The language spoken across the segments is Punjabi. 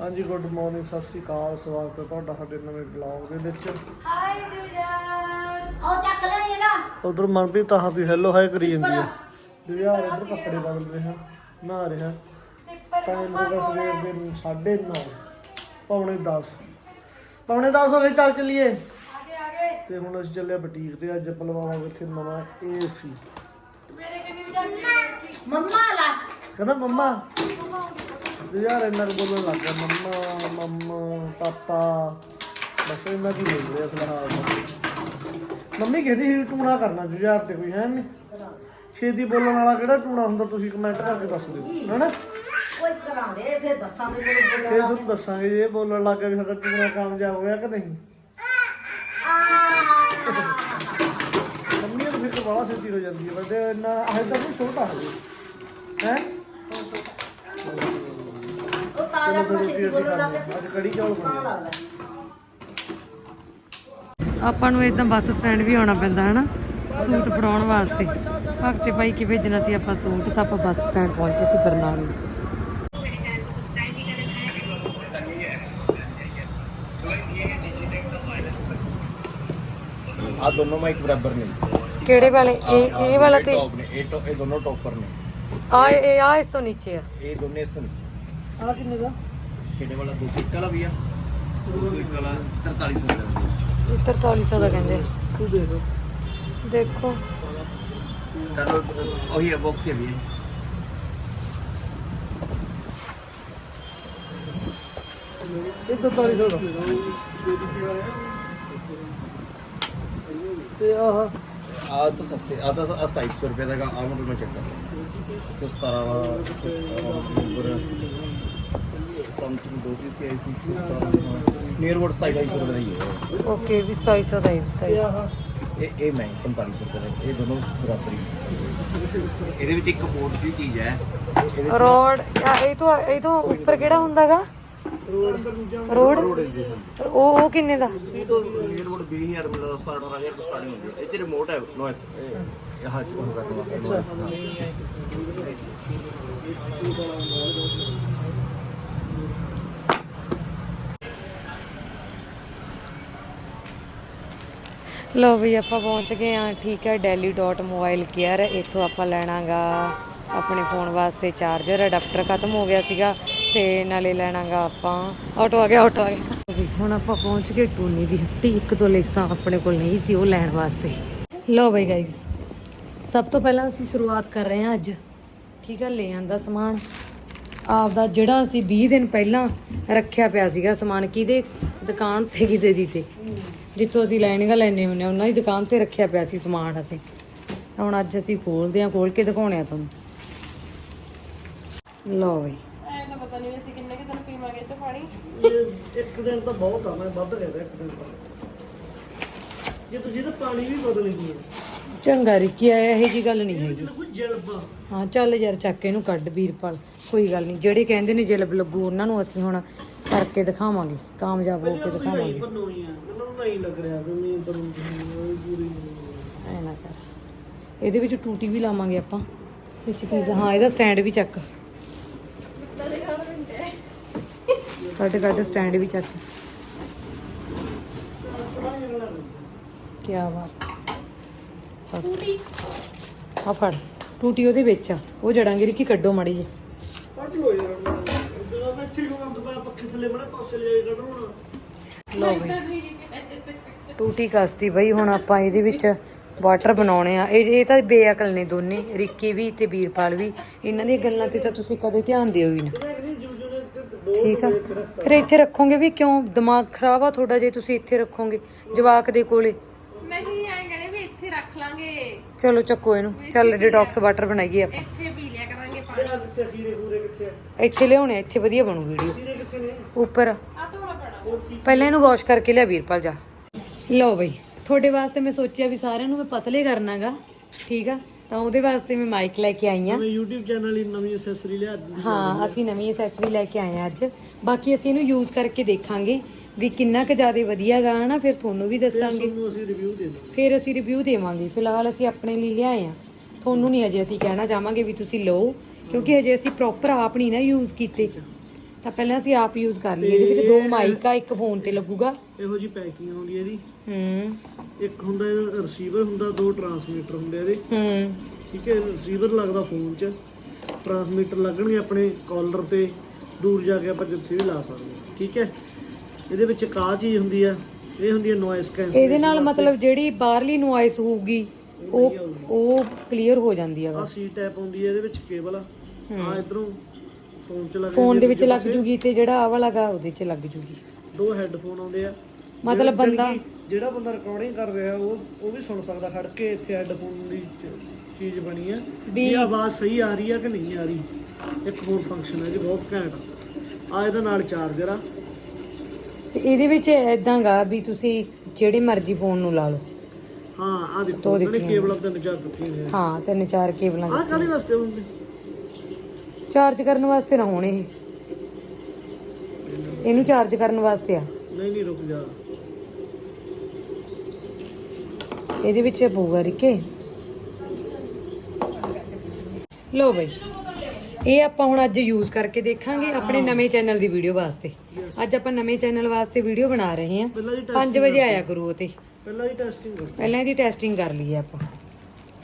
ਹਾਂਜੀ ਗੁੱਡ ਮਾਰਨਿੰਗ ਸਤਿ ਸ੍ਰੀ ਅਕਾਲ ਸਵਾਗਤ ਹੈ ਤੁਹਾਡਾ ਸਾਡੇ ਨਵੇਂ ਬਲੌਗ ਦੇ ਵਿੱਚ। ਹਾਈ ਜੁਜਨ ਉਹ ਚੱਕ ਲੈ ਇਹਦਾ ਉਧਰ ਮਨਪ੍ਰੀਤ ਤਾਂ ਵੀ ਹੈਲੋ ਹਾਈ ਕਰੀ ਜਾਂਦੀ ਹੈ। ਦੁਆਰ ਇੱਧਰ ਕੱਪੜੇ ਬਦਲ ਰਿਹਾ ਨਹਾ ਰਿਹਾ। ਟਾਈਮ ਹੋ ਗਿਆ ਸਵੇਰ ਦੇ 9:30 ਪੌਣੇ 10 ਪੌਣੇ 10 ਹੋ ਗਏ ਚੱਲ ਚੱਲੀਏ। ਤੇ ਹੁਣ ਅਸੀਂ ਚੱਲੇ ਬੁਟੀਕ ਤੇ ਅੱਜ ਪਲਵਾਵਾਂਗੇ ਇੱਥੇ ਨਵਾਂ ਏਸੀ ਮੇਰੇ ਕੰਨੀ ਵੀ ਜਾਂਦੀ ਮੰਮਾ ਲਾ। ਕਹਿੰਦਾ ਮੰਮਾ ਯਾਰ ਇੰਨਾ ਕੁ ਬੋਲਣ ਲੱਗ ਗਿਆ ਮੰਮਾ ਮੰਮਾ ਪਾਪਾ। ਬਸ ਇੰਨਾ ਕੀ ਬੋਲ ਰਿਹਾ ਫਿਲਹਾਲ। ਮੰਮੀ ਕਹਿੰਦੀ ਸੀ ਟੂਣਾ ਕਰਨਾ ਜੁਝਾਰ ਤੇ ਕੋਈ ਹੈ ਨਹੀਂ ਛੇਤੀ ਬੋਲਣ ਵਾਲਾ ਕਿਹੜਾ ਟੂਣਾ ਹੁੰਦਾ ਤੁਸੀਂ ਕਮੈਂਟ ਕਰਕੇ ਦੱਸ ਦਿਓ ਹੈਨਾ? ਕੋਈ ਕਰਾਂਗੇ ਫਿਰ ਦੱਸਾਂਗੇ ਬੋਲਿਆ ਫੇਰ ਤੁਹਾਨੂੰ ਦੱਸਾਂਗੇ ਜੇ ਇਹ ਬੋਲਣ ਲੱਗ ਗਿਆ ਵੀ ਸਾਡਾ ਟੂਣਾ ਕਾਮਯਾਬ ਹੋਇਆ ਕਿ ਨਹੀਂ। ਮੰਮੀ ਨੂੰ ਫਿਰ ਬੜਾ ਛੇਤੀ ਹੋ ਜਾਂਦੀ ਹੈ ਬਦੇ ਇੰਨਾ ਹਜੇ ਤਾਂ ਨਹੀਂ ਛੋਟਾ ਹੈ ਹੈ? ਆਪਣਾ ਛੇਤੀ ਬੋਲਣ ਲੱਗ। ਅੱਜ ਕੜੀ। ਲੱਗਦਾ ਆਪਾਂ ਨੂੰ ਇਦਾਂ ਬੱਸ ਸਟੈਂਡ ਵੀ ਆਉਣਾ ਪੈਂਦਾ ਹੈ ਨਾ ਸੂਟ ਫੜਾਉਣ ਵਾਸਤੇ। ਭਗਤੇ ਭਾਈ ਕੀ ਭੇਜਣਾ ਸੀ ਆਪਾਂ ਸੂਟ? ਤਾਂ ਆਪਾਂ ਬੱਸ ਸਟੈਂਡ ਪਹੁੰਚੇ ਸੀ ਬਰਨਾਲੇ। ਆ ਦੋਨੋਂ ਮਾਈਕ ਬਰਾਬਰ ਨੇ। ਕਿਹੜੇ ਵਾਲੇ? ਇਹ ਇਹ ਵਾਲਾ ਤੇ ਟੌਪ ਨੇ। ਇਹ ਟੌਪ ਇਹ ਦੋਨੋਂ ਟੌਪਰ ਨੇ। ਆ ਇਹ ਆ ਇਸ ਤੋਂ ਨੀਚੇ ਆ। ਇਹ ਦੋਨੇ ਇਸ ਤੋਂ ਨੀਚੇ। ਆ ਕਿੰਨੇ ਦਾ? ਕਿਹੜੇ ਵਾਲਾ? 201 ਵਾਲਾ ਵੀ ਆ। 201 ਵਾਲਾ 4300 ਦਾ ਇਹ 4300 ਦਾ ਕਹਿੰਦੇ। ਤੂੰ ਦੇ ਦੋ ਦੇਖੋ। ਚਲੋ ਉਹੀ ਹੈ ਬਾਕਸ ਹੀ ਹੈ ਵੀ ਇਹ। ਇਹ ਤਾਂ ਤਾਰੀ ਸੌ ਦਾ। ਤੇ ਆਹ। ਆ ਤਾਂ ਸਸਤੇ ਆ ਤਾਂ ਆ 2700 ਰੁਪਏ ਦਾ ਹੈਗਾ ਆ ਮੈਂ ਤੁਹਾਨੂੰ ਚੈੱਕ ਕਰ 117 ਵਾਲਾ ਨੰਬਰ ਸਮਥਿੰਗ ਦੋ piece I see near about 2700 ਰੁਪਏ ਦਾ ਹੀ ਹੈ ਓਕੇ ਵੀ 2700 ਦਾ ਹੀ ਵੀ ਤੇ 2700 ਆਹ ਇਹ ਇਹ ਮੈਂ 4500 ਰੁਪਏ ਦਾ ਇਹ ਦੋਨੋਂ ਬਰਾਬਰ ਹੀ ਇਹਦੇ ਵਿੱਚ ਇੱਕ ਪੋਜ਼ਿਟਿਵ ਚੀਜ਼ ਹੈ। ਇਹਦੇ ਰੋਡ ਆ ਇਹ ਤੋਂ ਇਹ ਤੋਂ ਉੱਪਰ ਕਿਹੜਾ ਹੁੰਦਾਗਾ? ਰੋਡ ਉਹ ਉਹ ਕਿੰਨੇ ਦਾ? ਇਹ ਤੋਂ ਨੀਅਰ ਅਬਾਊਟ 20000 ਰੁਪਏ ਦਾ 18000 ਤੋਂ ਸਟਾਰਟਿੰਗ ਹੁੰਦੀ ਹੈ। ਇਹ ਚ ਰਿਮੋਟ ਹੈ ਨੋਇਸ ਇਹ ਹਾਂ ਚੋਂ ਕਰਨ ਵਾਸਤੇ noise, ਹਾਂ। ਲੋ ਵੀ ਆਪਾਂ ਪਹੁੰਚ ਗਏ ਆ ਠੀਕ ਹੈ ਡੈਲੀ ਡਾਟ ਮੋਬਾਈਲ ਕੇਅਰ ਇੱਥੋਂ ਆਪਾਂ ਲੈਣਾਗਾ ਆਪਣੇ ਫੋਨ ਵਾਸਤੇ ਚਾਰਜਰ ਅਡਾਪਟਰ ਖਤਮ ਹੋ ਗਿਆ ਸੀਗਾ ਤੇ ਨਾਲੇ ਲੈਣਾਗਾ ਆਪਾਂ ਆਟੋ ਆ ਗਿਆ ਆਟੋ ਆ ਗਿਆ। ਹੁਣ ਆਪਾਂ ਪਹੁੰਚ ਗਏ ਟੂਨੀ ਦੀ ਹੱਟੀ, ਇੱਕ ਦੋ ਲੇਸਾਂ ਆਪਣੇ ਕੋਲ ਨਹੀਂ ਸੀ ਉਹ ਲੈਣ ਵਾਸਤੇ। ਲੋ ਬਈ ਗਾਇਸ ਸਭ ਤੋਂ ਪਹਿਲਾਂ ਅਸੀਂ ਸ਼ੁਰੂਆਤ ਕਰ ਰਹੇ ਹਾਂ ਅੱਜ। ਠੀਕ ਹੈ ਲੈ ਆਂਦਾ ਸਮਾਨ? ਆਪਦਾ ਜਿਹੜਾ ਅਸੀਂ 20 ਦਿਨ ਪਹਿਲਾਂ ਰੱਖਿਆ ਪਿਆ ਸੀਗਾ ਸਮਾਨ ਕਿਹਦੇ? ਦੁਕਾਨ ਤੇ ਕਿਸੇ ਦੀ ਤੇ। ਜਿੱਥੋਂ ਅਸੀਂ ਲੈਣੀਆਂ ਲੈਣੇ ਹੁੰਨੇ ਆ, ਉਹਨਾਂ ਦੀ ਦੁਕਾਨ ਤੇ ਰੱਖਿਆ ਪਿਆ ਸੀ ਸਮਾਨ ਅਸੀਂ। ਹੁਣ ਅੱਜ ਅਸੀਂ ਖੋਲਦੇ ਹਾਂ ਖੋਲ ਕੇ ਦਿਖਾਉਣੇ ਆ ਤੁਹਾਨੂੰ। ਲਓ ਬਈ। ਇਹ ਇੱਕ ਦਿਨ ਤਾਂ ਬਹੁਤ ਆ ਮੈਂ ਵੱਧ ਰਿਹਾ ਇੱਕ ਦਿਨ ਤਾਂ। ਜੇ ਤੁਸੀਂ ਤਾਂ ਪਾਣੀ ਵੀ ਬਦਲ ਗਈ ਚੰਗਾ ਰਿੱਕੀ ਆਇਆ ਇਹ ਜੀ ਗੱਲ ਨਹੀਂ ਹੈਗੀ। ਜਲਬਾ। ਹਾਂ ਚੱਲ ਯਾਰ ਚੱਕ ਕੇ ਇਹਨੂੰ ਕੱਢ ਵੀਰਪਾਲ ਕੋਈ ਗੱਲ ਨਹੀਂ। ਜਿਹੜੇ ਕਹਿੰਦੇ ਨੇ ਜਲਬ ਲੱਗੂ ਉਹਨਾਂ ਨੂੰ ਅਸੀਂ ਹੁਣ ਕਰਕੇ ਦਿਖਾਵਾਂਗੇ ਕਾਮਯਾਬ ਹੋ ਕੇ ਦਿਖਾਵਾਂਗੇ। ਬਣਾਉਣੀ ਆ ਉਹਨਾਂ ਨੂੰ ਨਹੀਂ ਲੱਗ ਰਿਹਾ ਵੀ ਨਹੀਂ ਬਣੂਗੀ ਪੂਰੀ ਨਹੀਂ ਐ ਨਾ ਕਰ। ਇਹਦੇ ਵਿੱਚ ਟੂਟੀ ਵੀ ਲਾਵਾਂਗੇ ਆਪਾਂ। ਵਿੱਚ ਕੀ ਹਾਂ ਇਹਦਾ ਸਟੈਂਡ ਵੀ ਚੱਕ। ਕੱਢ ਕੱਢ ਸਟੈਂਡ ਵੀ ਚੱਕ। ਕੀ ਬਾਤ। ਟੂਟੀ। ਆ ਫੜ ਟੂਟੀ ਉਹਦੇ ਵਿੱਚ ਆ। ਉਹ ਜੜਾਂਗੇ ਰਿੱਕੀ ਕੱਢੋ ਮਾੜੀ ਜੀ ਲਓ ਬਈ ਟੂਟੀ ਕਸਤੀ ਬਈ ਹੁਣ ਆਪਾਂ ਇਹਦੇ ਵਿੱਚ ਵਾਟਰ ਬਣਾਉਣੇ ਆ। ਇਹ ਇਹ ਤਾਂ ਬੇਅਕਲ ਨੇ ਦੋਨੇ ਰਿੱਕੀ ਵੀ ਤੇ ਵੀਰਪਾਲ ਵੀ। ਇਹਨਾਂ ਦੀਆਂ ਗੱਲਾਂ ਤੇ ਤਾਂ ਤੁਸੀਂ ਕਦੇ ਧਿਆਨ ਦਿਓ ਹੀ ਨਾ। ਠੀਕ ਆ। ਫਿਰ ਇੱਥੇ ਰੱਖੋਗੇ ਵੀ ਕਿਉਂ? ਦਿਮਾਗ ਖਰਾਬ ਆ ਤੁਹਾਡਾ ਜੇ ਤੁਸੀਂ ਇੱਥੇ ਰੱਖੋਗੇ ਜਵਾਕ ਦੇ ਕੋਲੇ ਨਹੀਂ ਐਂ ਕਹਿੰਦੇ ਵੀ ਇੱਥੇ ਰੱਖ ਲਾਂਗੇ ਚਲੋ ਚੱਕੋ ਇਹਨੂੰ। ਚੱਲ ਡਿਟੌਕਸ ਵਾਟਰ ਬਣਾਈਏ ਆਪਾਂ। ਇੱਥੇ ਪੀ ਲਿਆ ਕਰਾਂਗੇ ਪਾਣੀ। ਆ ਕਿੱਥੇ ਖੀਰੇ ਖੂਰੇ ਕਿੱਥੇ ਆ? ਇੱਥੇ ਲਿਆਉਣੇ ਆ, ਇੱਥੇ ਵਧੀਆ ਬਣੂ ਵੀਡੀਓ ਖੀਰੇ ਕਿੱਥੇ ਨੇ? ਉੱਪਰ। ਆ ਧੋਣਾ ਪੈਣਾ। ਪਹਿਲਾਂ ਇਹਨੂੰ ਵਾਸ਼ ਕਰਕੇ ਲਿਆ ਵੀਰਪਾਲ ਜਾ। ਲਓ ਬਈ ਤੁਹਾਡੇ ਵਾਸਤੇ ਮੈਂ ਸੋਚਿਆ ਵੀ ਸਾਰਿਆਂ ਨੂੰ ਮੈਂ ਪਤਲੇ ਕਰਨਾਗਾ ਠੀਕ ਆ? ਤਾਂ ਉਹਦੇ ਵਾਸਤੇ ਮੈਂ ਮਾਈਕ ਲੈ ਕੇ ਆਈ ਆ। ਮੈਂ YouTube ਚੈਨਲ ਲਈ ਨਵੀਂ ਐਕਸੈਸਰੀ ਲਿਆ ਹਾਂ ਅਸੀਂ ਨਵੀਂ ਐਕਸੈਸਰੀ ਲੈ ਕੇ ਆਏ ਆ ਅੱਜ। ਬਾਕੀ ਅਸੀਂ ਇਹਨੂੰ ਯੂਜ਼ ਕਰਕੇ ਦੇਖਾਂਗੇ। ਵੀ ਕਿੰਨਾ ਕੁ ਜ਼ਿਆਦਾ ਵਧੀਆ ਗਾ ਨਾ ਫਿਰ ਤੁਹਾਨੂੰ ਵੀ ਦੱਸਾਂਗੇ। ਤੁਹਾਨੂੰ ਅਸੀਂ ਰਿਵਿਊ ਦੇ ਦਾਂਗੇ। ਫਿਰ ਅਸੀਂ ਰਿਵਿਊ ਦੇਵਾਂਗੇ। ਫਿਲਹਾਲ ਅਸੀਂ ਆਪਣੇ ਲਈ ਲਿਆਏ ਆ। ਤੁਹਾਨੂੰ ਨਹੀਂ ਅਜੇ ਅਸੀਂ ਕਹਿਣਾ ਚਾਹਾਂਗੇ ਵੀ ਤੁਸੀਂ ਲਓ ਕਿਉਂਕਿ ਹਜੇ ਅਸੀਂ ਪ੍ਰੋਪਰ ਆਪ ਨਹੀਂ ਨਾ ਯੂਜ਼ ਕੀਤੇ। ਤਾਂ ਪਹਿਲਾਂ ਅਸੀਂ ਆਪ ਯੂਜ਼ ਕਰ ਲਈਏ। ਇਹਦੇ ਵਿੱਚ ਦੋ ਮਾਈਕ ਆ ਇੱਕ ਫੋਨ ਤੇ ਲੱਗੂਗਾ। ਇਹੋ ਜੀ ਪੈਕਿੰਗ ਆਉਂਦੀ ਹੈ ਇਹਦੀ ਹੂੰ। ਇੱਕ ਹੁੰਦਾ ਇਹਦਾ ਰਿਸੀਵਰ ਹੁੰਦਾ ਦੋ ਟਰਾਂਸਮਿਟਰ ਹੁੰਦੇ ਇਹਦੇ। ਹੂੰ। ਠੀਕ ਹੈ ਰਿਸੀਵਰ ਲੱਗਦਾ ਫੋਨ 'ਚ। ਟਰਾਂਸਮਿਟਰ ਲੱਗਣਗੇ ਆਪਣੇ ਕਾਲਰ ਤੇ। ਦੂਰ ਜਾ ਕੇ ਆਪਾਂ ਜਿੱਥੇ ਵੀ ਲਾ ਸਕਦੇ ਹਾਂ। ਠੀਕ ਹੈ। ਇਹਦੇ ਵਿੱਚ ਆਹ ਚੀਜ਼ ਹੁੰਦੀ ਆ ਇਹ ਹੁੰਦੀ ਹੈ ਨੋਇਸ ਕੈਂਸਲ ਇਹਦੇ ਨਾਲ ਮਤਲਬ ਜਿਹੜੀ ਬਾਹਰਲੀ ਨੋਇਸ ਹੋਊਗੀ ਉਹ ਉਹ ਕਲੀਅਰ ਹੋ ਜਾਂਦੀ ਆ ਆ ਸੀ ਟੈਪ ਹੁੰਦੀ ਹੈ ਇਹਦੇ ਵਿੱਚ ਕੇਬਲ ਆ। ਆ ਇਧਰੋਂ ਫੋਨ ਚ ਲੱਗ ਫੋਨ ਦੇ ਵਿੱਚ ਲੱਗ ਜੂਗੀ ਤੇ ਜਿਹੜਾ ਆ ਵਾਲਾ ਗਾ ਉਹਦੇ 'ਚ ਲੱਗ ਜੂਗੀ। ਦੋ ਹੈੱਡਫੋਨ ਆਉਂਦੇ ਆ। ਮਤਲਬ ਬੰਦਾ- ਕਿ ਜਿਹੜਾ ਬੰਦਾ ਰਿਕਾਰਡਿੰਗ ਕਰ ਰਿਹਾ ਉਹ ਉਹ ਵੀ ਸੁਣ ਸਕਦਾ ਖੜ ਕੇ ਇੱਥੇ ਹੈੱਡਫੋਨ ਦੀ ਚੀਜ਼ ਬਣੀ ਆ। ਵੀ ਆਵਾਜ਼ ਸਹੀ ਆ ਰਹੀ ਆ ਕਿ ਨਹੀਂ ਆ ਰਹੀ? ਇੱਕ ਹੋਰ ਫੰਕਸ਼ਨ ਹੈ ਜੀ ਬਹੁਤ ਘੈਂਟ ਆ। ਇਹਦੇ ਨਾਲ ਚਾਰਜਰ ਆ। ਤੇ ਇਹਦੇ ਵਿੱਚ ਇਦਾਂ ਗਾ ਵੀ ਤੁਸੀਂ ਜਿਹੜੇ ਮਰਜ਼ੀ ਫੋਨ ਨੂੰ ਲਾ ਲਓ। ਹਾਂ ਆ ਦੇਖੋ ਦੋ ਉਹਨੇ ਦਿੱਤੀਆਂ। ਕੇਬਲ ਆਪਦਾ ਨਚਾਰ ਦਿੱਤੀਆਂ ਨੇ। ਹਾਂ ਤਿੰਨ ਚਾਰ ਕੇਬਲਾਂ ਆ ਕਾਹਦੇ ਵਾਸਤੇ ਹੁੰਦੇ ਚਾਰਜ ਕਰਨ ਵਾਸਤੇ ਨਾ ਹੋਣ ਇਹ। ਇਹਨੂੰ ਚਾਰਜ ਕਰਨ ਵਾਸਤੇ ਆ। ਨਹੀਂ ਨਹੀਂ ਰੁਕ ਜਾ। ਇਹਦੇ ਵਿੱਚ ਪਊਗਾ ਰਿਕੇ। ਲੋ ਬਈ। ਇਹ ਆਪਾਂ ਹੁਣ ਅੱਜ ਯੂਜ਼ ਕਰਕੇ ਦੇਖਾਂਗੇ ਆਪਣੇ ਨਵੇਂ ਚੈਨਲ ਦੀ ਵੀਡੀਓ ਵਾਸਤੇ। ਅੱਜ ਆਪਾਂ ਨਵੇਂ ਚੈਨਲ ਵਾਸਤੇ ਵੀਡੀਓ ਬਣਾ ਰਹੇ ਹਾਂ। ਪਹਿਲਾਂ ਜੀ 5 ਵਜੇ ਆਇਆ ਕਰੂ ਉਹ ਤੇ ਪਹਿਲਾਂ ਹੀ ਟੈਸਟਿੰਗ ਕਰੋ ਪਹਿਲਾਂ ਇਹਦੀ ਟੈਸਟਿੰਗ ਕਰ ਲਈਏ ਆਪਾਂ।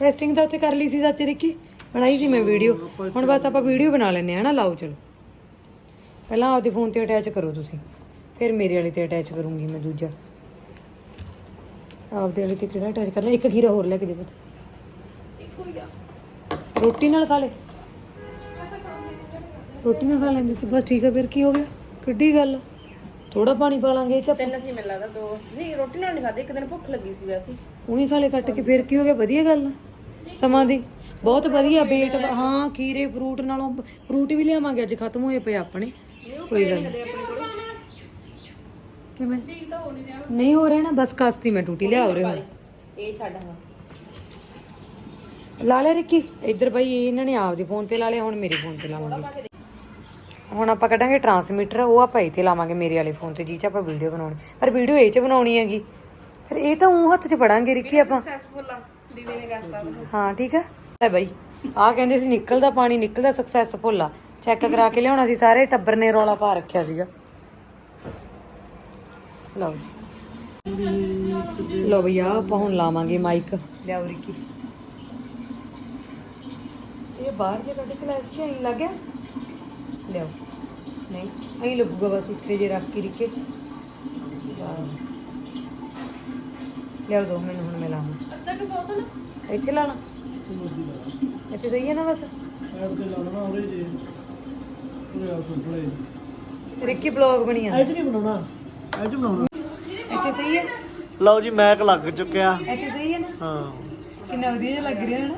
ਟੈਸਟਿੰਗ ਤਾਂ ਉੱਥੇ ਕਰ ਲਈ ਸੀ ਸੱਚ ਰਿੱਕੀ। ਬਣਾਈ ਸੀ ਮੈਂ ਵੀਡੀਓ ਹੁਣ ਬਸ ਆਪਾਂ ਵੀਡੀਓ ਬਣਾ ਲੈਨੇ ਆ ਨਾ ਲਾਓ ਚਲੋ। ਪਹਿਲਾਂ ਆਪਦੇ ਫੋਨ ਤੇ ਅਟੈਚ ਕਰੋ ਤੁਸੀਂ। ਫਿਰ ਮੇਰੇ ਵਾਲੇ ਤੇ ਅਟੈਚ ਕਰੂੰਗੀ ਮੈਂ ਦੂਜਾ। ਆਪਦੇ ਵਾਲੇ ਤੇ ਕਿਹੜਾ ਅਟੈਚ ਕਰਨਾ? ਇੱਕ ਖੀਰਾ ਹੋਰ ਲੈ ਕੇ ਦੇ ਪੁੱਤ। ਇੱਕੋ ਹੀ ਆ ਰੋਟੀ ਨਾਲ ਖਾ ਲੈ। ਰੋਟੀ ਨਾਲ ਖਾ ਲੈਂਦੇ ਸੀ। ਬਸ ਠੀਕ ਹੈ ਫਿਰ ਕੀ ਹੋ ਗਿਆ? ਕਿੱਡੀ ਗੱਲ ਥੋੜਾ ਪਾਣੀ ਪਾ ਲਾਂਗੇ ਚ ਤਿੰਨ ਸੀ ਮੈਨੂੰ ਲੱਗਦਾ ਦੋ। ਨਹੀਂ ਰੋਟੀ ਨਾਲ ਨਹੀਂ ਖਾਦੇ ਇੱਕ ਦਿਨ ਭੁੱਖ ਲੱਗੀ ਸੀ ਵੈਸੇ। ਉਹੀ ਖਾਲੇ ਕੱਟ ਕੇ ਫਿਰ ਕੀ ਹੋ ਗਿਆ? ਵਧੀਆ ਗੱਲ ਸਮਾਂ ਦੀ। ਬਹੁਤ ਵਧੀਆ ਵੇਟ ਹਾਂ ਖੀਰੇ ਫਰੂਟ ਨਾਲੋਂ ਫਰੂਟ ਵੀ ਲਿਆਵਾਂਗੇ ਅੱਜ ਖਤਮ ਹੋਏ ਪਏ ਆਪਣੇ। ਕੋਈ ਗੱਲ ਨਹੀਂ ਕਿਵੇਂ? ਨਹੀਂ ਹੋ ਰਿਹਾ ਨਾ ਬਸ ਕਸਤੀ ਮੈਂ ਟੂਟੀ ਲਿਆ ਹੋ ਰਿਹਾ ਇਹ ਛੱਡ ਹਾਂ। ਲਾ ਲਿਆ ਰਿੱਕੀ। ਇੱਧਰ ਬਈ ਇਹਨਾਂ ਨੇ ਆਪਦੇ ਫੋਨ ਤੇ ਲਾ ਲਿਆ ਹੁਣ ਮੇਰੇ ਫੋਨ ਤੇ ਲਾਵਾਂਗੇ। ਹੁਣ ਆਪਾਂ ਕੱਢਾਂਗੇ ਟਰਾਂਸਮਿਟਰ ਉਹ ਆਪਾਂ ਇੱਥੇ ਲਾਵਾਂਗੇ ਮੇਰੇ ਵਾਲੇ ਫੋਨ ਤੇ ਜੀ ਚ ਆਪਾਂ ਵੀਡੀਓ ਬਣਾਉਣੀ ਪਰ ਵੀਡੀਓ ਇਹ ਚ ਬਣਾਉਣੀ ਹੈਗੀ। ਫਿਰ ਇਹ ਤਾਂ ਉਹ ਹੱਥ ਚ ਫੜਾਂਗੇ ਰਿੱਕੀ ਆਪਾਂ। ਸਕਸੈਸਫੁਲ ਆ ਦੀਦੀ ਨੇ ਹਾਂ ਠੀਕ ਹੈ ਲੈ ਬਾਈ ਆ ਕਹਿੰਦੇ ਸੀ ਨਿਕਲਦਾ ਪਾਣੀ ਨਿਕਲਦਾ ਸਕਸੈਸਫੁਲ ਆ। ਚੈੱਕ ਕਰਾ ਕੇ ਲਿਆਉਣਾ ਸੀ ਸਾਰੇ ਟੱਬਰ ਨੇ ਰੌਲਾ ਪਾ ਰੱਖਿਆ ਸੀਗਾ। ਲਓ ਜੀ। ਲਓ ਬਈ ਆ ਆਪਾਂ ਹੁਣ ਲਾਵਾਂਗੇ ਮਾਈਕ ਲਿਆਓ ਰਿੱਕੀ ਇਹ ਬਾਹਰ ਜੇ ਕੱਢ ਕੇ ਲੈ ਸੀ ਲੱਗਿਆ ਲਿਆਓ। ਨਹੀਂ ਅਹੀਂ ਲੱਗੂਗਾ ਬਸ ਉੱਤੇ ਜੇ ਰੱਖ ਕੇ ਰਿੱਕੇ। ਬਸ। ਲਿਆਓ ਦੋ ਮੈਨੂੰ ਹੁਣ ਮੈਂ ਲਾਵਾਂ। ਅੱਧਾ ਕੁ ਬਹੁਤ ਨਾ। ਇੱਥੇ ਲਾਣਾ ਇੱਥੇ ਸਹੀ ਹੈ ਨਾ ਬਸ? ਐਡ ਤੇ ਲਾਉਣਾ ਉਹਦੇ ਜੇ। ਪੂਰੇ ਆ ਸੁਣ ਰਿੱਕੀ ਬਲੌਗ ਬਣੀ ਜਾਂਦਾ ਐਜ ਨਹੀਂ ਬਣਾਉਣਾ। ਐਜ ਬਣਾਉਣਾ। ਇੱਥੇ ਸਹੀ ਹੈ? ਲਓ ਜੀ ਮੈਕ ਲੱਗ ਚੁੱਕਿਆ। ਇੱਥੇ ਸਹੀ ਹੈ ਨਾ? ਹਾਂ। ਕਿੰਨਾ ਵਧੀਆ ਜਿਹਾ ਲੱਗ ਰਿਹਾ ਹੈ ਨਾ।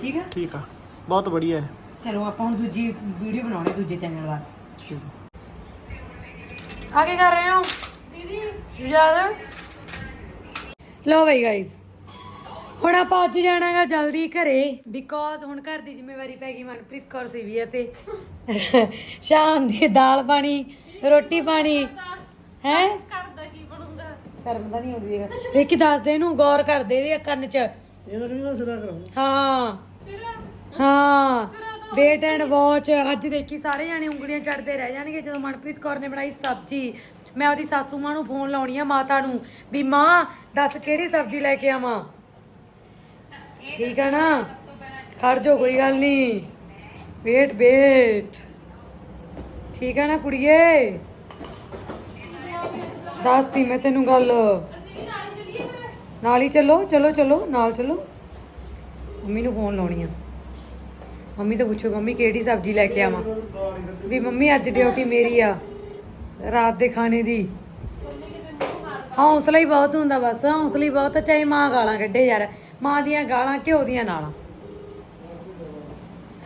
ਠੀਕ ਹੈ ਠੀਕ ਆ। ਬਹੁਤ ਵਧੀਆ ਹੈ। ਚਲੋ ਆਪਾਂ ਹੁਣ ਦੂਜੀ ਵੀਡੀਓ ਬਣਾਉਣੀ ਦੂਜੇ ਚੈਨਲ ਵਾਸਤੇ। ਆਗੇ ਕਰ ਰਹੇ ਹੋ? ਦੀਦੀ। ਯਾਦ ਲੋ ਬਈ ਗਾਇਸ ਹੁਣ ਆਪਾਂ ਅੱਜ ਜਾਣਾਗਾ ਜਲਦੀ ਘਰੇ ਬਿਕੋਜ਼ ਹੁਣ ਘਰ ਦੀ ਜ਼ਿੰਮੇਵਾਰੀ ਪੈ ਗਈ ਮਨਪ੍ਰੀਤ ਕੌਰ ਸੀ ਵੀ ਤੇ। ਸ਼ਾਮ ਦੀ ਦਾਲ ਪਾਣੀ ਰੋਟੀ ਪਾਣੀ ਹੈ? ਘਰ ਦਾ ਕੀ ਬਣੂਗਾ? ਸ਼ਰਮ ਤਾਂ ਨਹੀਂ ਆਉਂਦੀ ਕੀ ਦੱਸ ਦੇ ਇਹਨੂੰ ਗੌਰ ਕਰ ਦੇ ਇਹਦੇ ਕੰਨ 'ਚ। ਇਹਦਾ ਕਿਹਨੀ ਨਾ ਸਿਰਾ ਕਰਾਉਂ ਹਾਂ। ਹਾਂ। ਵੇਟ ਐਂਡ ਵਾਚ ਅੱਜ ਦੇਖੀ ਸਾਰੇ ਜਾਣੇ ਉਂਗਲੀਆਂ ਚੜਦੇ ਰਹਿ ਜਾਣਗੇ ਜਦੋਂ ਮਨਪ੍ਰੀਤ ਕੌਰ ਨੇ ਬਣਾਈ ਸਬਜੀ। ਮੈਂ ਉਹਦੀ ਸਾਸੂ ਮਾਂ ਨੂੰ ਫੋਨ ਲਾਉਣੀ ਆ ਮਾਤਾ ਨੂੰ ਵੀ ਮਾਂ, ਦੱਸ ਕਿਹੜੀ ਸਬਜੀ ਲੈ ਕੇ ਆਵਾਂ? ਠੀਕ ਹੈ ਨਾ? ਖੜ ਜੋ ਕੋਈ ਗੱਲ ਨਹੀਂ। ਵੇਟ ਵੇਟ ਠੀਕ ਹੈ ਨਾ ਕੁੜੀਏ? ਦੱਸਤੀ ਮੈਂ ਤੈਨੂੰ ਗੱਲ। ਨਾਲ ਹੀ ਚੱਲੋ, ਚਲੋ ਚਲੋ, ਨਾਲ ਚਲੋ। ਮੰਮੀ ਨੂੰ ਫੋਨ ਲਾਉਣੀ ਆ। ਮੰਮੀ ਤੋਂ ਪੁੱਛੋ, ਮੰਮੀ, ਕਿਹੜੀ ਸਬਜ਼ੀ ਲੈ ਕੇ ਆਵਾਂ? ਵੀ ਮੰਮੀ, ਅੱਜ ਡਿਊਟੀ ਮੇਰੀ ਆ, ਰਾਤ ਦੇ ਖਾਣੇ ਦੀ। ਹੌਸਲਾ ਹੀ ਬਹੁਤ ਹੁੰਦਾ ਬਸ, ਹੌਸਲਾ ਹੀ ਬਹੁਤ, ਚਾਹੇ ਮਾਂ ਗਾਲਾਂ ਕੱਢੇ ਯਾਰ, ਮਾਂ ਦੀਆਂ ਗਾਲਾਂ ਘਿਓ ਦੀਆਂ ਨਾਲਾਂ।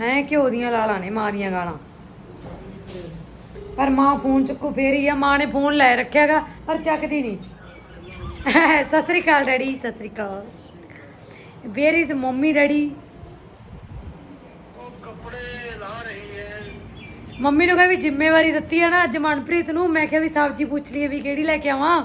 ਹੈ, ਘਿਓ ਦੀਆਂ ਲਾਲਾਂ ਨੇ ਮਾਂ ਦੀਆਂ ਗਾਲਾਂ। ਪਰ ਮਾਂ ਫੋਨ ਚੱਕੂ, ਫੇਰੀ ਆ, ਮਾਂ ਨੇ ਫੋਨ ਲੈ ਰੱਖਿਆਗਾ ਪਰ ਚੱਕਦੀ ਨਹੀਂ। ਸਤਿ Sri Akal, daddy, Sat Sri Akal. Where is mummy, daddy? Mummy ਨੂੰ ਕਹੇ ਵੀ ਜ਼ਿੰਮੇਵਾਰੀ ਦਿੱਤੀ ਆ ਨਾ ਅੱਜ ਮਨਪ੍ਰੀਤ ਨੂੰ। ਮੈਂ ਕਿਹਾ ਵੀ ਸਬਜ਼ੀ ਪੁੱਛ ਲਈਏ ਵੀ ਕਿਹੜੀ ਲੈ ਕੇ ਆਵਾਂ।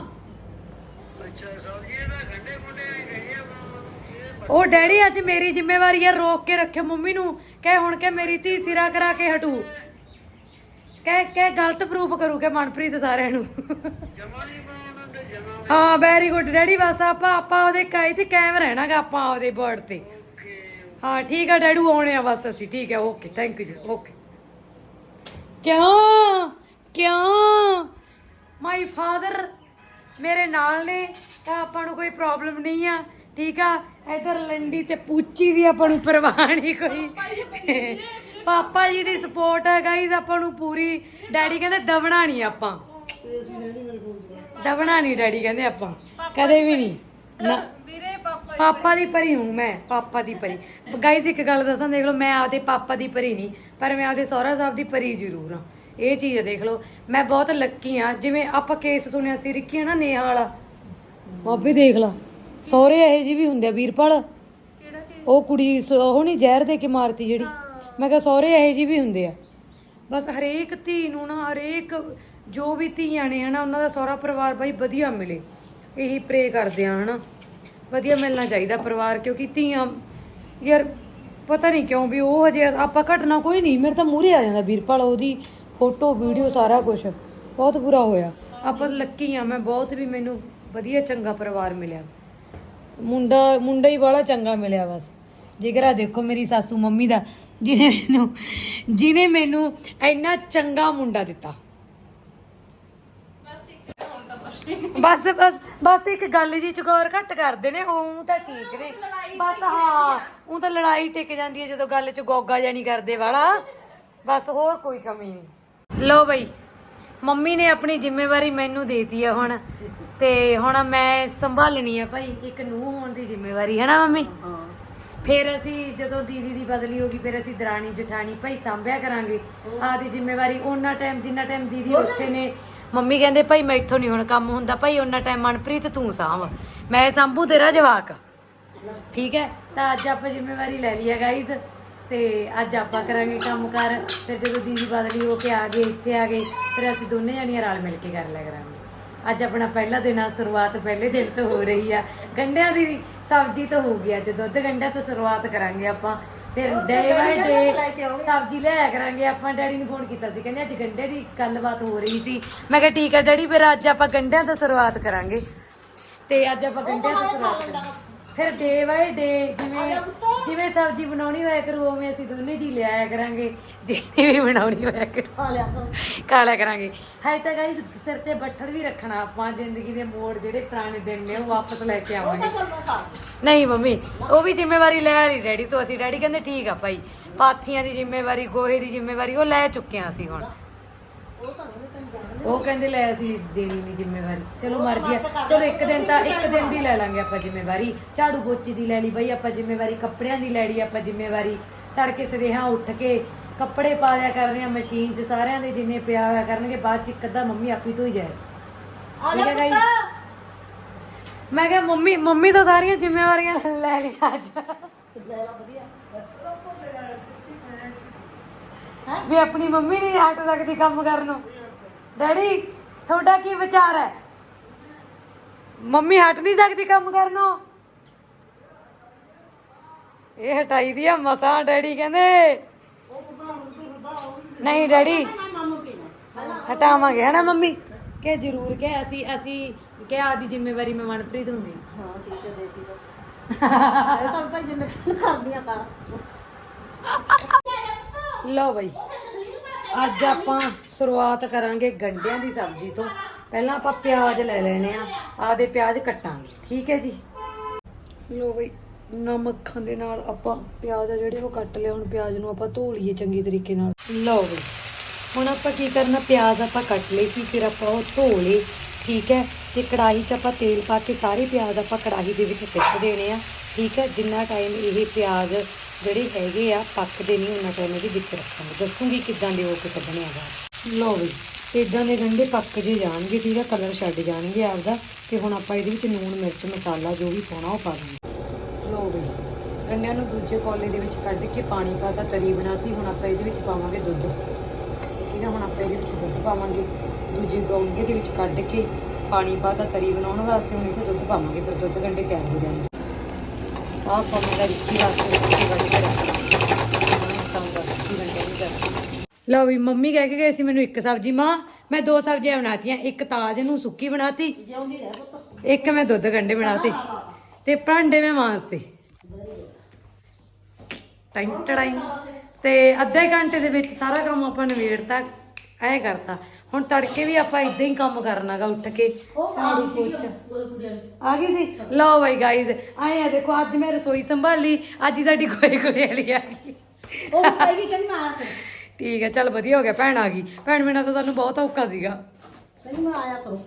ਉਹ ਡੈਡੀ ਅੱਜ ਮੇਰੀ ਜ਼ਿੰਮੇਵਾਰੀ ਆ ਰੋਕ ਕੇ ਰੱਖਿਓ ਮੰਮੀ ਨੂੰ। ਕਹਿ ਹੁਣ ਕਿ ਮੇਰੀ ਧੀ ਸਿਰਾ ਕਰਾ ਕੇ ਹਟੂ। ਕਹਿ ਕਹਿ ਗਲਤ ਪ੍ਰੂਫ ਕਰੂ ਕਿ ਮਨਪ੍ਰੀਤ ਸਾਰਿਆਂ ਨੂੰ। ਹਾਂ ਵੈਰੀ ਗੁੱਡ ਡੈਡੀ ਬਸ ਆਪਾਂ ਆਪਾਂ ਉਹਦੇ ਕਾਈ ਤੇ ਕਾਇਮ ਰਹਿਣਾਗਾ ਆਪਾਂ ਉਹਦੇ ਬਰਡ ਤੇ। ਹਾਂ ਠੀਕ ਆ ਡੈਡੂ ਆਉਣੇ ਆ ਬਸ ਅਸੀਂ। ਠੀਕ ਹੈ ਓਕੇ ਥੈਂਕ ਯੂ ਜੀ ਓਕੇ ਕਿਉਂ? ਕਿਉਂ? ਮਾਈ ਫਾਦਰ ਮੇਰੇ ਨਾਲ ਨੇ ਤਾਂ ਆਪਾਂ ਨੂੰ ਕੋਈ ਪ੍ਰੋਬਲਮ ਨਹੀਂ ਆ ਠੀਕ ਆ? ਇਧਰ ਲੰਡੀ ਤੇ ਪੂਚੀ ਦੀ ਆਪਾਂ ਨੂੰ ਪਰਵਾਹ ਨਹੀਂ ਕੋਈ। ਪਾਪਾ ਜੀ ਦੀ ਸਪੋਰਟ ਹੈ ਗਾਈਜ਼ ਆਪਾਂ ਨੂੰ ਪੂਰੀ। ਡੈਡੀ ਕਹਿੰਦੇ ਦਬਣਾ ਨਹੀਂ ਆਪਾਂ। ਦਬਣਾ ਨਹੀਂ ਡੈਡੀ ਕਹਿੰਦੇ ਆਪਾਂ। ਕਦੇ ਵੀ ਨਹੀਂ। ਨਾ। ਵੀਰੇ ਪਾਪਾ ਦੀ ਪਰੀ ਹੂੰ ਮੈਂ ਪਾਪਾ ਦੀ ਪਰੀ। ਗਾਈਜ਼ ਇੱਕ ਗੱਲ ਦੱਸਾਂ ਦੇਖ ਲਓ ਮੈਂ ਆਪਦੇ ਪਾਪਾ ਦੀ ਪਰੀ ਨਹੀਂ ਪਰ ਮੈਂ ਆਪਦੇ ਸਹੁਰਾ ਸਾਹਿਬ ਦੀ ਪਰੀ ਜ਼ਰੂਰ ਹਾਂ। ਇਹ ਚੀਜ਼ ਦੇਖ ਲਓ ਮੈਂ ਬਹੁਤ ਲੱਕੀ ਆ ਜਿਵੇਂ ਆਪਾਂ ਕੇਸ ਸੁਣਿਆ ਸੀ ਰਿੱਕੀ ਨਾ ਨੇਹਾ ਵਾਲਾ। ਬਾਬੇ ਦੇਖ ਲਾ ਸਹੁਰੇ ਇਹੋ ਜਿਹੇ ਵੀ ਹੁੰਦੇ ਆ ਵੀਰਪਾਲ। ਉਹ ਕੁੜੀ ਸ- ਉਹ ਨਹੀਂ ਜ਼ਹਿਰ ਦੇ ਕੇ ਮਾਰਤੀ ਜਿਹੜੀ। ਮੈਂ ਕਿਹਾ ਸਹੁਰੇ ਇਹੋ ਜਿਹੇ ਵੀ ਹੁੰਦੇ ਆ। ਬਸ ਹਰੇਕ ਧੀ ਨੂੰ ਨਾ ਹਰੇਕ ਜੋ ਵੀ ਧੀਆਂ ਨੇ ਹਨਾ ਉਹਨਾਂ ਦਾ ਸਹੁਰਾ ਪਰਿਵਾਰ ਬਾਈ ਵਧੀਆ ਮਿਲੇ। ਇਹੀ ਪ੍ਰੇ ਕਰਦੇ ਆ ਹਨਾ। ਵਧੀਆ ਮਿਲਣਾ ਚਾਹੀਦਾ ਪਰਿਵਾਰ, ਕਿਉਂਕਿ ਧੀਆਂ, ਯਾਰ ਪਤਾ ਨਹੀਂ ਕਿਉਂ ਵੀ ਉਹ ਹਜੇ ਆਪਾਂ ਘਟਨਾ ਕੋਈ ਨਹੀਂ, ਮੇਰੇ ਤਾਂ ਮੂਹਰੇ ਆ ਜਾਂਦਾ ਵੀਰਪਾਲ, ਉਹਦੀ ਫੋਟੋ, ਵੀਡੀਓ, ਸਾਰਾ ਕੁਝ ਬਹੁਤ ਬੁਰਾ ਹੋਇਆ। ਆਪਾਂ ਲੱਕੀ ਆ ਮੈਂ ਬਹੁਤ ਵੀ ਮੈਨੂੰ ਵਧੀਆ ਚੰਗਾ ਪਰਿਵਾਰ ਮਿਲਿਆ। ਮੁੰਡਾ ਮੁੰਡਾ ਹੀ ਬੜਾ ਚੰਗਾ ਮਿਲਿਆ ਬਸ। ਜੇਕਰ ਆ ਦੇਖੋ ਮੇਰੀ ਸਾਸੂ ਮੰਮੀ ਦਾ, ਜਿਹਨੇ ਮੈਨੂੰ ਜਿਹਨੇ ਮੈਨੂੰ ਇੰਨਾ ਚੰਗਾ ਮੁੰਡਾ ਦਿੱਤਾ। ਬਸ ਬਸ ਬਸ ਇੱਕ ਗੱਲ ਜੀ ਚਗੌਰ ਘੱਟ ਕਰਦੇ ਨੇ ਉਹ ਤਾਂ ਠੀਕ ਨੇ। ਬਸ ਹਾਂ ਉਹ ਤਾਂ ਲੜਾਈ ਟਿਕ ਜਾਂਦੀ ਹੈ ਜਦੋਂ ਗੱਲ ਚ ਗੋਗਾ ਜਾਨੀ ਕਰਦੇ ਵਾਲਾ। ਬਸ ਹੋਰ ਕੋਈ ਕਮੀ ਨਹੀਂ। ਲੋ ਬਈ ਮੰਮੀ ਨੇ ਆਪਣੀ ਜ਼ਿੰਮੇਵਾਰੀ ਮੈਨੂੰ ਦੇਤੀ ਆ ਹੁਣ। ਤੇ ਹੁਣ ਮੈਂ ਸੰਭਾਲਣੀ ਆ ਭਾਈ ਇੱਕ ਨੂੰਹ ਹੋਣ ਦੀ ਜ਼ਿੰਮੇਵਾਰੀ ਹੈ ਨਾ ਮੰਮੀ? ਫਿਰ ਅਸੀਂ ਜਦੋਂ ਦੀਦੀ ਦੀ ਬਦਲੀ ਹੋ ਗਈ ਫਿਰ ਅਸੀਂ ਦਰਾਣੀ ਜਠਾਣੀ ਭਾਈ ਸੰਭਿਆ ਕਰਾਂਗੇ। ਆਦੀ ਜ਼ਿੰਮੇਵਾਰੀ ਉਹਨਾਂ ਟਾਈਮ ਜਿੰਨਾ ਟਾਈਮ ਦੀਦੀ ਉੱਥੇ ਨੇ ਮੰਮੀ ਕਹਿੰਦੇ, ਭਾਈ ਮੈਥੋਂ ਨਹੀਂ ਹੁਣ ਕੰਮ ਹੁੰਦਾ। ਭਾਈ ਉਹਨਾਂ ਟਾਈਮ ਮਨਪ੍ਰੀਤ, ਤੂੰ ਸਾਂਭ। ਮੈਂ ਸੰਭੂ ਤੇਰਾ ਜਵਾਕ। ਠੀਕ ਹੈ? ਤਾਂ ਅੱਜ ਆਪਾਂ ਜ਼ਿੰਮੇਵਾਰੀ ਲੈ ਲਈ ਹੈ ਗਾਈਜ਼ ਤੇ ਅੱਜ ਆਪਾਂ ਕਰਾਂਗੇ ਕੰਮ ਕਰ ਫਿਰ ਜਦੋਂ ਦੀਦੀ ਬਦਲੀ ਹੋ ਕੇ ਆ ਗਏ, ਇੱਥੇ ਆ ਗਏ, ਫਿਰ ਅਸੀਂ ਦੋਨੇ ਜਣੀਆਂ ਰਲ ਮਿਲ ਕੇ ਕਰ ਲਿਆ ਕਰਾਂਗੇ। ਅੱਜ ਆਪਣਾ ਪਹਿਲਾ ਦਿਨ ਆ, ਸ਼ੁਰੂਆਤ ਪਹਿਲੇ ਦਿਨ ਤੋਂ ਹੋ ਰਹੀ ਆ। ਗੰਡਿਆਂ ਦੀ ਸਬਜ਼ੀ ਤਾਂ ਹੋ ਗਈ ਅੱਜ ਦੁੱਧ ਗੰਡਿਆਂ ਤੋਂ ਸ਼ੁਰੂਆਤ ਕਰਾਂਗੇ ਆਪਾਂ। ਫਿਰ ਡੇ ਬਾਈ ਡੇ ਸਬਜ਼ੀ ਲਿਆਇਆ ਕਰਾਂਗੇ ਆਪਾਂ ਡੈਡੀ ਨੂੰ ਫੋਨ ਕੀਤਾ ਸੀ ਕਹਿੰਦੇ ਅੱਜ ਗੰਡੇ ਦੀ ਗੱਲਬਾਤ ਹੋ ਰਹੀ ਸੀ। ਮੈਂ ਕਿਹਾ ਠੀਕ ਹੈ ਡੈਡੀ ਫਿਰ ਅੱਜ ਆਪਾਂ ਗੰਡਿਆਂ ਤੋਂ ਸ਼ੁਰੂਆਤ ਕਰਾਂਗੇ। ਤੇ ਅੱਜ ਆਪਾਂ ਗੰਡਿਆਂ ਤੋਂ ਸ਼ੁਰੂਆਤ ਕਰਾਂਗੇ। ਫਿਰ ਡੇ ਬਾਈ ਡੇ ਜਿਵੇਂ ਜਿਵੇਂ ਸਬਜ਼ੀ ਬਣਾਉਣੀ ਹੋਇਆ ਕਰੂ ਉਵੇਂ ਅਸੀਂ ਦੋਨੇ ਜੀ ਲਿਆਇਆ ਕਰਾਂਗੇ। ਜਿਹੜੀ ਵੀ ਬਣਾਉਣੀ ਹੋਇਆ ਕਰੂ। ਖਾ ਲਿਆ ਖਾ ਲਿਆ ਕਰਾਂਗੇ। ਹਾਏ ਤਾਂ ਗਾਈਸ ਸਿਰ ਤੇ ਬੱਠਲ ਵੀ ਰੱਖਣਾ ਆਪਾਂ ਜ਼ਿੰਦਗੀ ਦੇ ਮੋੜ ਜਿਹੜੇ ਪੁਰਾਣੇ ਦਿਨ ਨੇ ਉਹ ਵਾਪਸ ਲੈ ਕੇ ਆਵਾਂਗੇ। ਨਹੀਂ ਮੰਮੀ ਉਹ ਵੀ ਜ਼ਿੰਮੇਵਾਰੀ ਲੈ ਲਈ ਡੈਡੀ ਤੋਂ। ਅਸੀਂ ਡੈਡੀ ਕਹਿੰਦੇ ਠੀਕ ਆ ਭਾਈ ਪਾਥੀਆਂ ਦੀ ਜ਼ਿੰਮੇਵਾਰੀ ਗੋਹੇ ਦੀ ਜ਼ਿੰਮੇਵਾਰੀ ਉਹ ਲੈ ਚੁੱਕੇ ਆ ਅਸੀਂ ਹੁਣ। ਉਹ ਕਹਿੰਦੇ ਲੈ ਅਸੀਂ ਦੇਣੀ ਨਹੀਂ ਜ਼ਿੰਮੇਵਾਰੀ। ਚਲੋ ਮਰਜ਼ੀ ਆ। ਚਲੋ ਇੱਕ ਦਿਨ ਤਾਂ ਇੱਕ ਦਿਨ ਦੀ ਲੈ ਲਾਂਗੇ ਆਪਾਂ ਜ਼ਿੰਮੇਵਾਰੀ। ਝਾੜੂ ਪੋਚੀ ਦੀ ਲੈ ਲਈ ਬਈ ਆਪਾਂ ਜ਼ਿੰਮੇਵਾਰੀ ਕੱਪੜਿਆਂ ਦੀ ਲੈ ਲਈ ਆਪਾਂ ਜ਼ਿੰਮੇਵਾਰੀ। ਤੜਕੇ ਸਵੇਹਾਂ ਉੱਠ ਕੇ ਕੱਪੜੇ ਪਾ ਦਿਆ ਕਰਨੇ ਆ ਮਸ਼ੀਨ 'ਚ ਸਾਰਿਆਂ ਦੇ ਜਿੰਨੇ ਪਿਆ ਹੋਇਆ ਕਰਨਗੇ ਬਾਅਦ 'ਚ ਇੱਕ ਅੱਧਾ ਮੰਮੀ ਆਪੀ ਧੋਈ ਜਾਏ। ਠੀਕ ਹੈ ਗਾਈ ਮੈਂ ਕਿਹਾ ਮੰਮੀ ਮੰਮੀ ਤਾਂ ਸਾਰੀਆਂ ਜ਼ਿੰਮੇਵਾਰੀਆਂ ਲੈ ਲਈਆਂ ਅੱਜ। ਵੀ ਆਪਣੀ ਮੰਮੀ ਨਹੀਂ ਹਟ ਸਕਦੀ ਕੰਮ ਕਰਨ ਨੂੰ। ਡੈਡੀ ਤੁਹਾਡਾ ਕੀ ਵਿਚਾਰ ਹੈ? ਮੰਮੀ ਹਟ ਨਹੀਂ ਸਕਦੀ ਕੰਮ ਕਰਨੋਂ ਇਹ ਹਟਾਈ ਦੀ ਆ ਮਸਾਂ ਡੈਡੀ ਕਹਿੰਦੇ। ਨਹੀਂ ਡੈਡੀ। ਹਟਾਵਾਂਗੇ ਹਨਾ ਮੰਮੀ? ਕਿ ਜ਼ਰੂਰ ਕਿ ਅਸੀਂ ਅਸੀਂ ਕਿ ਆਦੀ ਜ਼ਿੰਮੇਵਾਰੀ ਮੈਂ ਮਨਪ੍ਰੀਤ ਨੂੰ ਦੇ ਹਾਂ ਠੀਕ ਹੈ ਦੇਤੀ ਬਸ। ਇਹ ਤਾਂ ਭਾਈ ਜਿੰਨੇ ਕਰਦੀਆਂ ਕਰ ਲਓ ਬਈ ਅੱਜ ਆਪਾਂ ਸ਼ੁਰੂਆਤ ਕਰਾਂਗੇ ਗੰਡਿਆਂ ਦੀ ਸਬਜ਼ੀ ਤੋਂ। ਪਹਿਲਾਂ ਆਪਾਂ ਪਿਆਜ਼ ਲੈ ਲੈਣੇ ਆ ਆਦੇ ਪਿਆਜ਼ ਕੱਟਾਂਗੇ, ਠੀਕ ਹੈ ਜੀ? ਲਓ ਬਈ ਨਮਕਾਂ ਦੇ ਨਾਲ ਆਪਾਂ ਪਿਆਜ਼ ਆ ਜਿਹੜੇ, ਉਹ ਕੱਟ ਲਿਆ ਹੁਣ ਪਿਆਜ਼ ਨੂੰ ਆਪਾਂ ਧੋ ਲਈਏ ਚੰਗੀ ਤਰੀਕੇ ਨਾਲ। ਲਓ ਬਈ, ਹੁਣ ਆਪਾਂ ਕੀ ਕਰਨਾ, ਪਿਆਜ਼ ਆਪਾਂ ਕੱਟ ਲਏ ਸੀ, ਫਿਰ ਆਪਾਂ ਉਹ ਧੋ ਲਏ, ਠੀਕ ਹੈ? ਤੇ ਕੜਾਹੀ 'ਚ ਆਪਾਂ ਤੇਲ ਪਾ ਕੇ ਸਾਰੇ ਪਿਆਜ਼ ਆਪਾਂ ਕੜਾਹੀ ਦੇ ਵਿੱਚ ਸਿੱਟ ਦੇਣੇ ਆ, ਠੀਕ ਹੈ? ਜਿੰਨਾ ਟਾਈਮ ਇਹ ਪਿਆਜ਼ ਜਿਹੜੇ ਹੈਗੇ ਆ, ਪੱਕਦੇ ਨਹੀਂ, ਉਹਨਾਂ ਟਾਈਮ ਇਹਦੇ ਵਿੱਚ ਰੱਖਾਂਗੇ। ਦੱਸੂਗੀ ਕਿੱਦਾਂ ਦੇ ਹੋ ਕੇ ਕੱਢਣੇ ਆ ਬਾਹਰ। ਲਓ ਬਈ ਇਦਾਂ ਦੇ ਗੰਢੇ ਪੱਕ ਜੇ ਜਾਣਗੇ, ਠੀਕ ਹੈ ਕਲਰ ਛੱਡ ਜਾਣਗੇ ਆਪਦਾ, ਤੇ ਹੁਣ ਆਪਾਂ ਇਹਦੇ ਵਿੱਚ ਨੂਣ, ਮਿਰਚ, ਮਸਾਲਾ ਜੋ ਵੀ ਪਾਉਣਾ, ਉਹ ਪਾ ਦਾਂਗੇ ਲਓ ਬਈ ਗੰਢਿਆਂ ਨੂੰ ਦੂਜੇ ਕੋਲੇ ਦੇ ਵਿੱਚ ਕੱਢ ਕੇ ਪਾਣੀ ਪਾਤਾ ਤਰੀ ਬਣਾਤੀ, ਹੁਣ ਆਪਾਂ ਇਹਦੇ ਵਿੱਚ ਪਾਵਾਂਗੇ ਦੁੱਧ। ਠੀਕ ਹੈ ਹੁਣ ਆਪਾਂ ਇਹਦੇ ਵਿੱਚ ਦੁੱਧ ਪਾਵਾਂਗੇ। ਦੂਜੇ ਗੌਂਗੇ ਦੇ ਵਿੱਚ ਕੱਢ ਕੇ ਪਾਣੀ ਪਾਤਾ ਤਰੀ ਬਣਾਉਣ ਵਾਸਤੇ ਹੁਣ ਇਹਦੇ ਦੁੱਧ ਪਾਵਾਂਗੇ, ਫਿਰ ਦੁੱਧ ਗੰਢੇ ਤਿਆਰ ਹੋ ਜਾਣਗੇ। ਆਹ ਕੰਮ ਦਾ ਲਓ ਵੀ ਮੰਮੀ ਕਹਿ ਕੇ ਗਏ ਸੀ ਮੈਨੂੰ ਇੱਕ ਸਬਜ਼ੀ ਮਾਂ, ਮੈਂ ਦੋ ਸਬਜ਼ੀਆਂ ਬਣਾਤੀਆਂ, ਇੱਕ ਤਾਜ ਨੂੰ ਸੁੱਕੀ ਬਣਾਤੀ, ਇੱਕ ਮੈਂ ਦੁੱਧ ਗੰਡੇ ਬਣਾਤੇ ਤੇ ਭਾਂਡੇ ਮੈਂ ਮਾਂਜਤੇ। ਟਾਈਮ ਟੜਾਈ। ਤੇ ਅੱਧੇ ਘੰਟੇ ਦੇ ਵਿੱਚ ਸਾਰਾ ਕੰਮ ਆਪਾਂ ਨਵੇੜਤਾ ਐ ਕਰਤਾ। ਹੁਣ ਤੜਕੇ ਵੀ ਆਪਾਂ ਇਦਾਂ ਹੀ ਕੰਮ ਕਰਨਾਗਾ ਉੱਠ ਕੇ ਝਾੜੂ ਪੋਚਾ। ਆ ਗਈ ਸੀ? ਲਓ ਬਾਈ ਗਾਈਜ਼ ਆਏ ਆ ਦੇਖੋ ਅੱਜ ਮੈਂ ਰਸੋਈ ਸੰਭਾਲੀ ਅੱਜ ਹੀ ਸਾਡੀ ਕੋਈ ਕੋਈ ਵਾਲੀ ਆ ਗਈ। ਉਹ ਸਹੀ ਵੀ ਕਹਿੰਦੀ ਮੈਂ ਠੀਕ ਹੈ ਚੱਲ ਵਧੀਆ ਹੋ ਗਿਆ ਭੈਣ ਆ ਗਈ। ਭੈਣ ਬਿਨਾਂ ਤਾਂ ਸਾਨੂੰ ਬਹੁਤ ਔਖਾ ਸੀਗਾ। ਕਹਿੰਦੀ ਮੈਂ ਆਇਆ ਕਰੋ।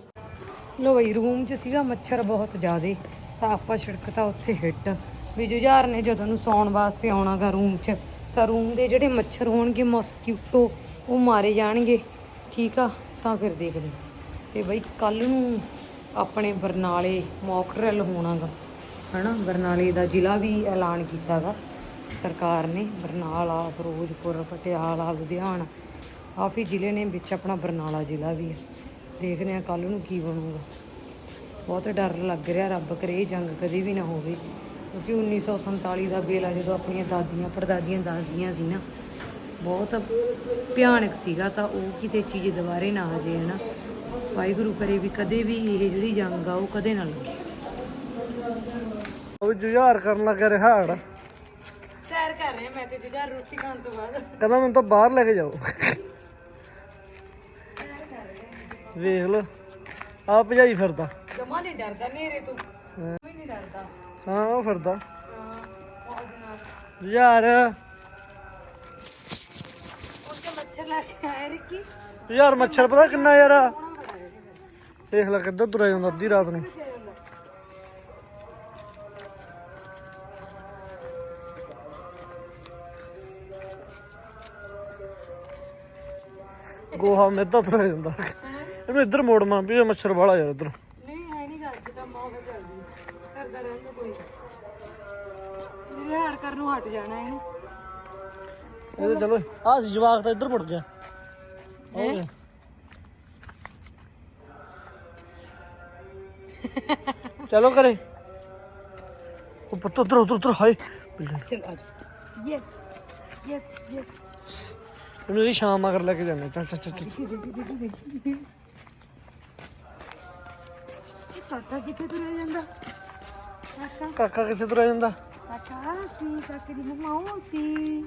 ਲੋ ਬਈ ਰੂਮ 'ਚ ਸੀਗਾ ਮੱਛਰ ਬਹੁਤ ਜ਼ਿਆਦੇ ਤਾਂ ਆਪਾਂ ਛਿੜਕਤਾ ਉੱਥੇ ਹਿੱਟ। ਵੀ ਜੁਝਾਰ ਨੇ ਜਦੋਂ ਨੂੰ ਸੌਣ ਵਾਸਤੇ ਆਉਣਾਗਾ ਰੂਮ 'ਚ ਤਾਂ ਰੂਮ ਦੇ ਜਿਹੜੇ ਮੱਛਰ ਹੋਣਗੇ ਮਸਕੀਟੋ ਉਹ ਮਾਰੇ ਜਾਣਗੇ। ਠੀਕ ਆ, ਤਾਂ ਫਿਰ ਦੇਖਦੇ ਤੇ ਬਈ ਕੱਲ ਨੂੰ ਆਪਣੇ ਬਰਨਾਲੇ ਮੌਕਰਲ ਹੋਣਾਗਾ, ਹਨਾ? ਬਰਨਾਲੇ ਦਾ ਜ਼ਿਲ੍ਹਾ ਵੀ ਐਲਾਨ ਕੀਤਾਗਾ। ਸਰਕਾਰ ਨੇ ਬਰਨਾਲਾ, ਫਿਰੋਜ਼ਪੁਰ, ਪਟਿਆਲਾ, ਲੁਧਿਆਣਾ ਕਾਫੀ ਜ਼ਿਲ੍ਹੇ ਨੇ ਵਿੱਚ ਆਪਣਾ ਬਰਨਾਲਾ ਜ਼ਿਲ੍ਹਾ ਵੀ ਹੈ ਦੇਖਦੇ ਆ ਕੱਲ ਨੂੰ ਕੀ ਬਣੂਗਾ। ਬਹੁਤ ਡਰ ਲੱਗ ਰਿਹਾ, ਰੱਬ ਕਰੇ ਜੰਗ ਕਦੇ ਵੀ ਨਾ ਹੋਵੇ। ਕਿਉਂਕਿ 1947 ਦਾ ਵੇਲਾ ਜਦੋਂ ਆਪਣੀਆਂ ਦਾਦੀਆਂ, ਪੜਦਾਦੀਆਂ ਦੱਸਦੀਆਂ ਸੀ ਨਾ ਬਹੁਤ ਭਿਆਨਕ ਸੀਗਾ ਤਾਂ ਉਹ ਕਿਤੇ ਚੀਜ਼ ਦੁਬਾਰੇ ਨਾ ਆ ਜੇ ਹਨਾ। ਵਾਹਿਗੁਰੂ ਕਰੇ ਵੀ ਕਦੇ ਵੀ ਇਹ ਜਿਹੜੀ ਜੰਗ ਆ ਉਹ ਕਦੇ ਨਾ ਲੱਗੇ। ਉਹ ਜੁਝਾਰ ਕਰਨ ਲੱਗਾ ਰਿਹਾ ਹੜ ਸੈਰ ਕਰ ਰਹੇ ਮੈਂ ਤੇ ਜੁਝਾਰ ਰੋਟੀ ਖਾਣ ਤੋਂ ਬਾਅਦ। ਕਹਿੰਦਾ ਮੈਨੂੰ ਤਾਂ ਬਾਹਰ ਲੈ ਕੇ ਜਾਓ। ਵੇਖ ਲੋ ਆ ਭਜਾਈ ਫਿਰਦਾ। ਜਮਾ ਨਹੀਂ ਡਰਦਾ ਨੇਰੇ ਤੋਂ। ਵੀ ਨਹੀਂ ਡਰਦਾ। ਹਾਂ ਉਹ ਫਿਰਦਾ। ਹਾਂ ਉਹਦੇ ਕੇ ਆਇਆ ਰਿੱਕੀ। ਯਾਰ ਮੱਛਰ ਪਤਾ ਕਿੰਨਾ ਯਾਰ। ਆ? ਦੇਖ ਲੈ ਕਿੱਧਰ ਤੁਰਿਆ ਜਾਂਦਾ ਅੱਧੀ ਰਾਤ ਨੂੰ। ਗੋਹਾ ਮੇਦਾ ਤੁਰਿਆ ਜਾਂਦਾ। ਇਹਨੂੰ ਇੱਧਰ ਮੋੜ ਮਾਂ ਵੀ ਮੱਛਰ ਵਾਲਾ ਯਾਰ ਇੱਧਰ। ਨਹੀਂ ਹੈ ਨਹੀਂ ਗੱਲ ਜਿੱਦਾਂ ਮੌਕੇ ਚੱਲਦੀ ਕਰਦਾ ਰਹਿੰਦਾ ਕੋਈ ਹੜ ਕਰਨ ਨੂੰ ਹਟ ਜਾਣਾ ਇਹਨੂੰ। ਇਹ ਚਲੋ। ਆ ਜਵਾਕ ਤਾਂ ਇੱਧਰ ਮੁੜ ਗਿਆ। ਹੋ? ਗਿਆ ਚਲੋ ਕਰੇ। ਉਹ ਪੁੱਤ ਉਧਰ ਉਧਰ ਉਧਰ ਹਾਏ। ਚਲ ਆ ਯੈਸ ਯੈਸ ਯੈਸ ਇਹਨੂੰ ਇਹਦੀ ਸ਼ਾਮ ਮਗਰ ਲੈ ਕੇ ਜਾਂਦੇ ਚੱਲ ਚੱਲ ਚੱਲ। ਕਾਕਾ ਕਿੱਥੇ ਤੁਰਿਆ ਜਾਂਦਾ? ਕਾਕਾ? ਕਾਕਾ ਕਿੱਥੇ ਤੁਰਿਆ ਜਾਂਦਾ? ਕਾਕਾ ਸੀ ਕਾਕੇ ਦੀ ਮੰਮਾ ਉਹ ਸੀ।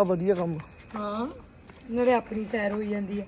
ਆ ਵਧੀਆ ਕੰਮ। ਹਾਂ ਨਾਲੇ ਆਪਣੀ ਸੈਰ ਹੋਈ ਜਾਂਦੀ ਹੈ